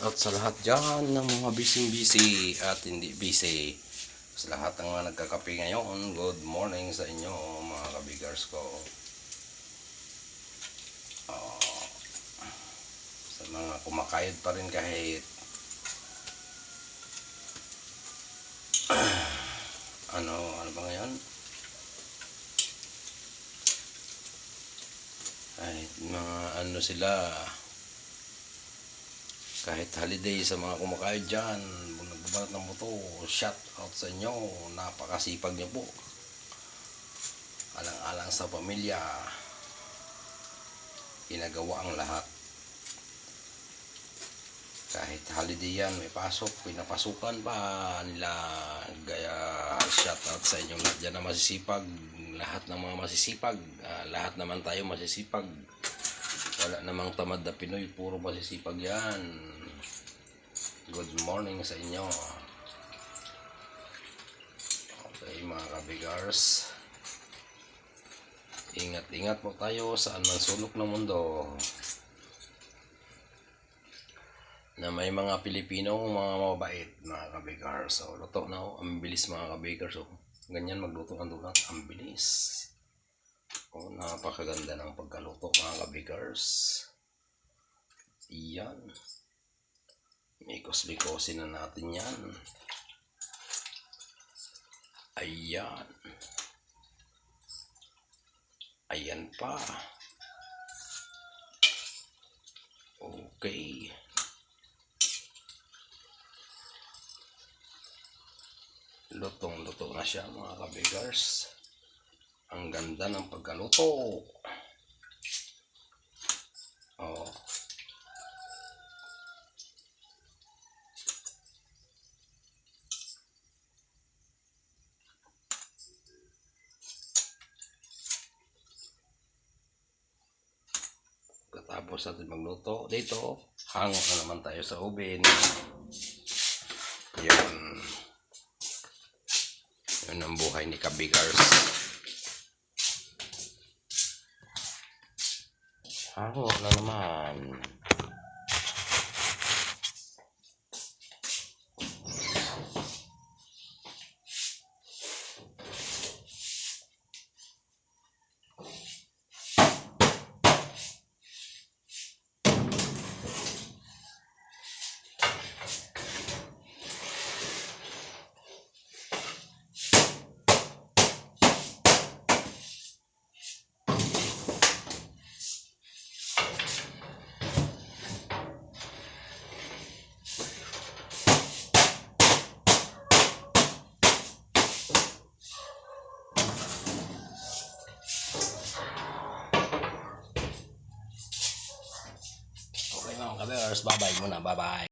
out sa lahat dyan ng mga busy-busy at hindi busy. Sa lahat ng mga nagkakape ngayon, good morning sa inyo mga kabigars ko. Ah, sa mga kumakayod pa rin kahit ano, ano ba ngayon? Kahit mga ano sila, kahit holiday sa mga kumakain dyan, nagbabalat ng moto, shout out sa inyo, napakasipag niyo po. Alang-alang sa pamilya, ginagawa ang lahat. Kahit holiday yan, may pasok, pinapasukan pa nila. Gaya shout out sa inyo lahat dyan na masisipag, lahat ng mga masisipag, ah, lahat naman tayo masisipag. Wala namang tamad na Pinoy, puro masisipag yan. Good morning sa inyo. Okay mga kabigars. Ingat-ingat po tayo saan man sulok ng mundo. Na may mga Pilipino mga mabait mga kabigars. So, luto na ako. Ang bilis mga kabigars. So, ganyan magluto ng donut. Ang bilis. Oh, napakaganda ng pagkaluto mga kabigars. Iyan. Mikos-likosin na natin yan. Ayan. Ayan pa. Okay. Lutong-luto na siya mga kabigars. Ang ganda ng pagkaluto. Oh. Katapos natin magluto dito, hangot na naman tayo sa oven. Yun. Yun ang buhay ni Kabigars. Hangot na naman. Okay mga kabigars, bye-bye muna, bye-bye.